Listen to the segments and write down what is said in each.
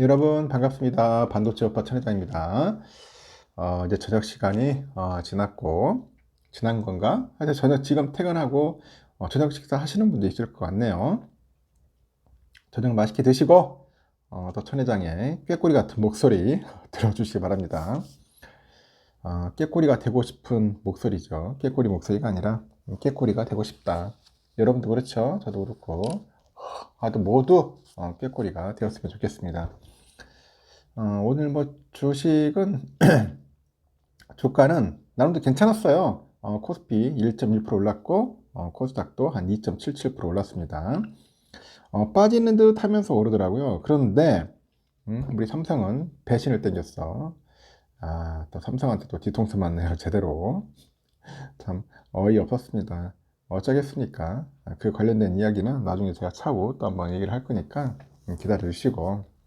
여러분 반갑습니다. 반도체 오빠 천회장입니다. 어, 이제 저녁 시간이 어, 지났고 지난 건가? 하여튼 저녁 지금 퇴근하고 어, 저녁 식사 하시는 분도 있을 것 같네요. 저녁 맛있게 드시고 어, 또 천회장의 꾀꼬리 같은 목소리 들어주시기 바랍니다. 어, 꾀꼬리가 되고 싶은 목소리죠. 꾀꼬리 목소리가 아니라 꾀꼬리가 되고 싶다. 여러분도 그렇죠? 저도 그렇고 아도 모두 어, 꾀꼬리가 되었으면 좋겠습니다. 어, 오늘 뭐 주식은 주가는 나름대로 괜찮았어요. 어, 코스피 1.1% 올랐고 어, 코스닥도 한 2.77% 올랐습니다. 어, 빠지는 듯 하면서 오르더라고요. 그런데 음, 우리 삼성은 배신을 땡겼어. 아, 또 삼성한테 또 뒤통수 맞네요. 제대로. 참 어이없었습니다. 어쩌겠습니까? 아, 그 관련된 이야기는 나중에 제가 차후 또 한번 얘기를 할 거니까 음, 기다려 주시고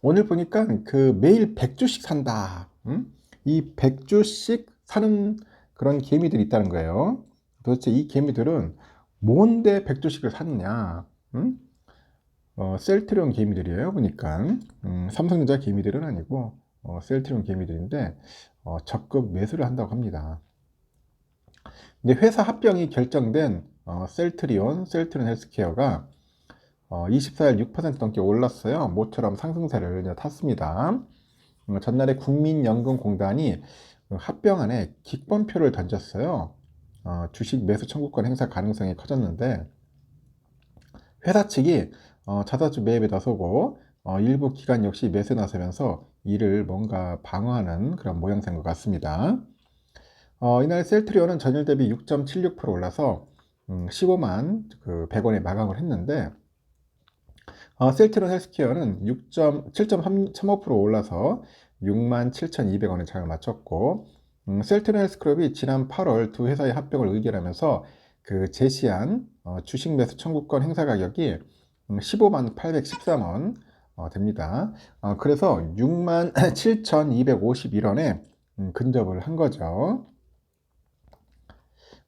오늘 보니까 그 매일 100주씩 산다. 음? 이 100주씩 사는 그런 개미들이 있다는 거예요. 도대체 이 개미들은 뭔데 100주씩을 샀느냐? 음? 어, 셀트리온 개미들이에요. 보니까 음, 삼성전자 개미들은 아니고 어, 셀트리온 개미들인데 어, 적극 매수를 한다고 합니다. 이제 회사 합병이 결정된 어, 셀트리온, 셀트리온 헬스케어가 어, 24일 6% 넘게 올랐어요. 모처럼 상승세를 탔습니다. 어, 전날에 국민연금공단이 그 합병안에 기권표를 던졌어요. 어, 주식 매수 청구권 행사 가능성이 커졌는데 회사 측이 어, 자사주 매입에 나서고 어, 일부 기관 역시 매수에 나서면서 이를 뭔가 방어하는 그런 모양새인 것 같습니다. 어, 이날 셀트리온은 전일 대비 6.76% 올라서 음, 15만 그 100원에 마감을 했는데 어, 셀트론 헬스케어는 7.35% 올라서 67,200원에 장을 마쳤고 음, 셀트론 헬스클럽이 지난 8월 두 회사의 합병을 의결하면서 그 제시한 어, 주식 매수 청구권 행사 가격이 음, 15만 813원 어, 됩니다. 어, 그래서 6만 7,251원에 음, 근접을 한 거죠.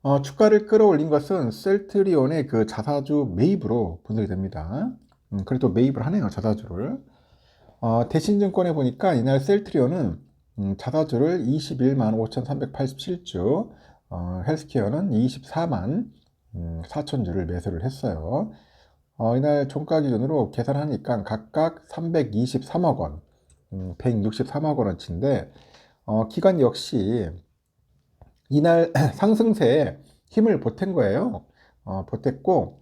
어, 주가를 끌어올린 것은 셀트리온의 그 자사주 매입으로 분석이 됩니다. 음, 그래도 매입을 하네요, 자사주를. 어, 대신증권에 보니까 이날 셀트리온은 음, 자사주를 21만 5,387주, 어, 헬스케어는 24만 음, 4천주를 매수를 했어요. 어, 이날 종가 기준으로 계산하니까 각각 323억 원, 음, 163억 원어치인데, 어, 기관 역시 이날 상승세에 힘을 보탠 거예요. 어, 보탰고,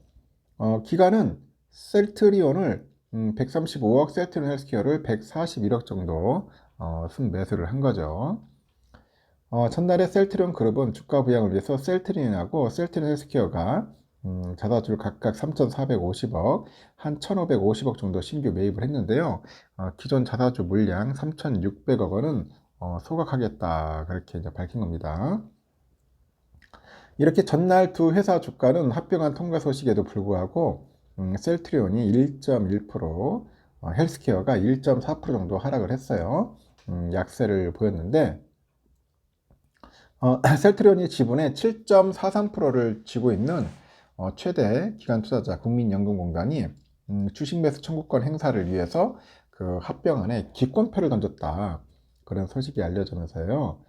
어, 기관은 셀트리온을 음, 135억, 셀트리온 헬스케어를 141억 정도 어, 순매수를 한 거죠. 어, 전날에 셀트리온 그룹은 주가 부양을 위해서 셀트리온하고 셀트리온 헬스케어가 음, 자사주를 각각 3,450억, 한 1,550억 정도 신규 매입을 했는데요. 어, 기존 자사주 물량 3,600억 원은 어, 소각하겠다 그렇게 이제 밝힌 겁니다. 이렇게 전날 두 회사 주가는 합병한 통과 소식에도 불구하고 음, 셀트리온이 1.1%, 어, 헬스케어가 1.4% 정도 하락을 했어요. 음, 약세를 보였는데 어, 셀트리온이 지분의 7.43%를 쥐고 있는 어, 최대 기관 투자자 국민연금공단이 음, 주식 매수 청구권 행사를 위해서 그 합병안에 기권표를 던졌다. 그런 소식이 알려지면서요.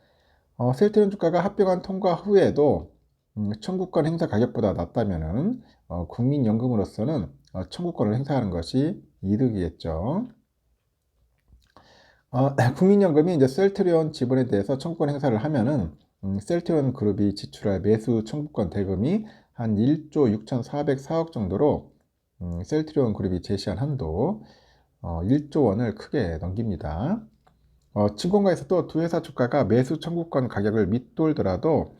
어, 셀트리온 주가가 합병안 통과 후에도 음, 청구권 행사 가격보다 낮다면은 어, 국민연금으로서는 어, 청구권을 행사하는 것이 이득이겠죠. 어, 국민연금이 이제 셀트리온 지분에 대해서 청구권 행사를 하면은 음, 셀트리온 그룹이 지출할 매수 청구권 대금이 한 1조 6,404억 정도로 음, 셀트리온 그룹이 제시한 한도 어, 1조 원을 크게 넘깁니다. 어, 증권가에서도 두 회사 주가가 매수 청구권 가격을 밑돌더라도 어,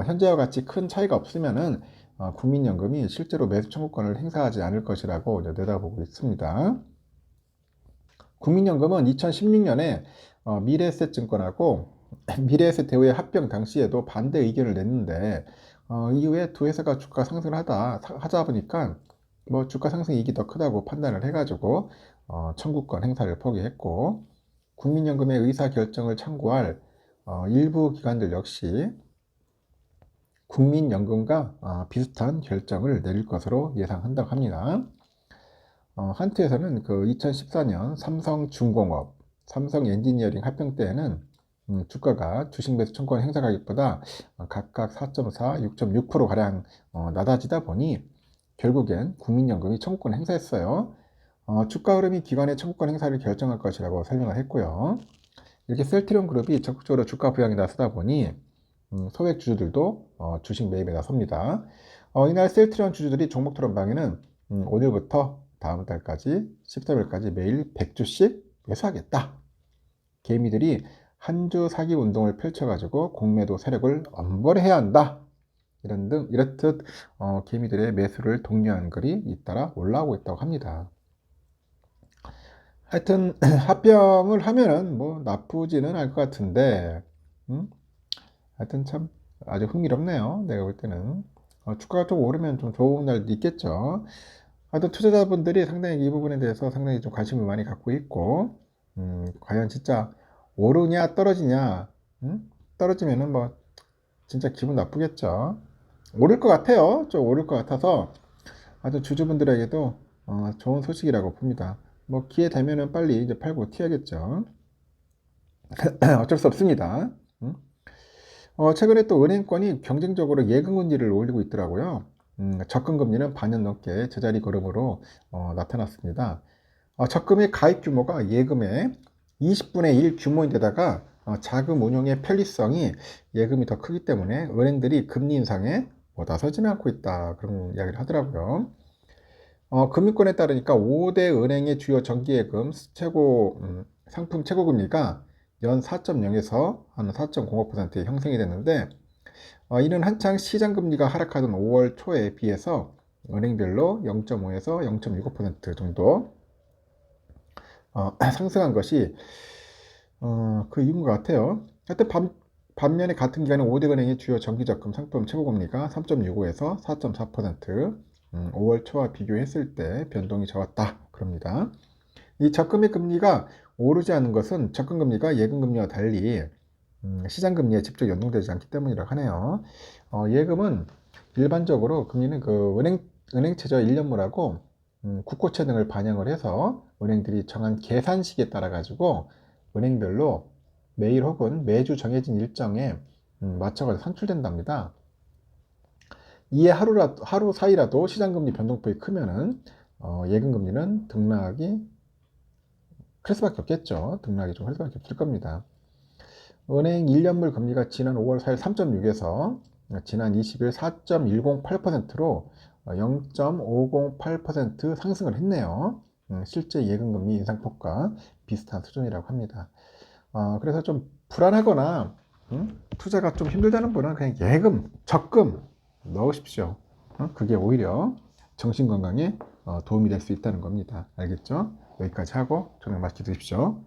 현재와 같이 큰 차이가 없으면은 어, 국민연금이 실제로 매수 청구권을 행사하지 않을 것이라고 내다보고 있습니다. 국민연금은 2016년에 어, 미래에셋증권하고 미래에셋 대우의 합병 당시에도 반대 의견을 냈는데 어, 이후에 두 회사가 주가 상승을 하다 하자 보니까 뭐 주가 상승 이익이 더 크다고 판단을 해가지고 어, 청구권 행사를 포기했고 국민연금의 의사 결정을 참고할 어, 일부 기관들 역시 국민연금과 어, 비슷한 결정을 내릴 것으로 예상한다고 합니다. 어, 한트에서는 그 2014년 삼성중공업, 삼성 엔지니어링 합병 때에는 음, 주가가 주식 매수 청구권 행사 가격보다 어, 각각 4.4, 6.6% 가량 어, 낮아지다 보니 결국엔 국민연금이 청구권 행사했어요. 어, 주가 흐름이 기관의 청구권 행사를 결정할 것이라고 설명을 했고요. 이렇게 셀트리온 그룹이 적극적으로 주가 부양에 나서다 보니 음, 소액 주주들도 어, 주식 매입에 나섭니다. 어, 이날 셀트리온 주주들이 종목 토론방에는 음, 오늘부터 다음 달까지 13일까지 매일 100주씩 매수하겠다. 개미들이 한 주 사기 운동을 펼쳐가지고 공매도 세력을 엄벌해야 한다. 이런 등 이렇듯 어, 개미들의 매수를 독려한 글이 잇따라 올라오고 있다고 합니다. 하여튼 합병을 하면은 뭐 나쁘지는 않을 것 같은데, 음? 하여튼 참 아주 흥미롭네요. 내가 볼 때는 어, 주가가 좀 오르면 좀 좋은 날도 있겠죠. 하여튼 투자자분들이 상당히 이 부분에 대해서 상당히 좀 관심을 많이 갖고 있고, 음, 과연 진짜 오르냐 떨어지냐, 음? 떨어지면은 뭐 진짜 기분 나쁘겠죠. 오를 것 같아요. 좀 오를 것 같아서 아주 주주분들에게도 어, 좋은 소식이라고 봅니다. 뭐 기회 되면은 빨리 이제 팔고 튀어야겠죠. 어쩔 수 없습니다. 음? 어, 최근에 또 은행권이 경쟁적으로 예금금리를 올리고 있더라고요. 음, 적금금리는 반년 넘게 제자리 걸음으로 어, 나타났습니다. 어, 적금의 가입 규모가 예금의 20분의 1 규모인데다가 어, 자금 운용의 편리성이 예금이 더 크기 때문에 은행들이 금리 인상에 뭐 나서지는 않고 있다 그런 이야기를 하더라고요. 어, 금융권에 따르니까 5대 은행의 주요 정기예금 최고 음, 상품 최고금리가 연 4.0에서 한 4.05%에 형성이 됐는데 어, 이는 한창 시장 금리가 하락하던 5월 초에 비해서 은행별로 0.5에서 0.65% 정도 어, 상승한 것이 어, 그 이유인 것 같아요. 하여튼 반, 반면에 같은 기간에 5대 은행의 주요 정기적금 상품 최고금리가 3.65에서 4.4%, 음, 5월 초와 비교했을 때 변동이 적었다. 그럽니다. 이 적금의 금리가 오르지 않은 것은 적금금리가 예금금리와 달리 음, 시장금리에 직접 연동되지 않기 때문이라고 하네요. 어, 예금은 일반적으로 금리는 그 은행, 은행채저 1년물하고 음, 국고채 등을 반영을 해서 은행들이 정한 계산식에 따라 가지고 은행별로 매일 혹은 매주 정해진 일정에 음, 맞춰서 산출된답니다. 이에 하루라, 하루 사이라도 시장금리 변동폭이 크면은 어, 예금금리는 등락이 클 수밖에 없겠죠. 등락이 좀 할 수밖에 없을 겁니다. 은행 1년물 금리가 지난 5월 4일 3.6에서 지난 20일 4.108%로 0.508% 상승을 했네요. 음, 실제 예금금리 인상폭과 비슷한 수준이라고 합니다. 어, 그래서 좀 불안하거나 음? 투자가 좀 힘들다는 분은 그냥 예금, 적금 넣으십시오. 어? 그게 오히려 정신 건강에 어, 도움이 될 수 있다는 겁니다. 알겠죠? 여기까지 하고 저녁 맛있게 드십시오.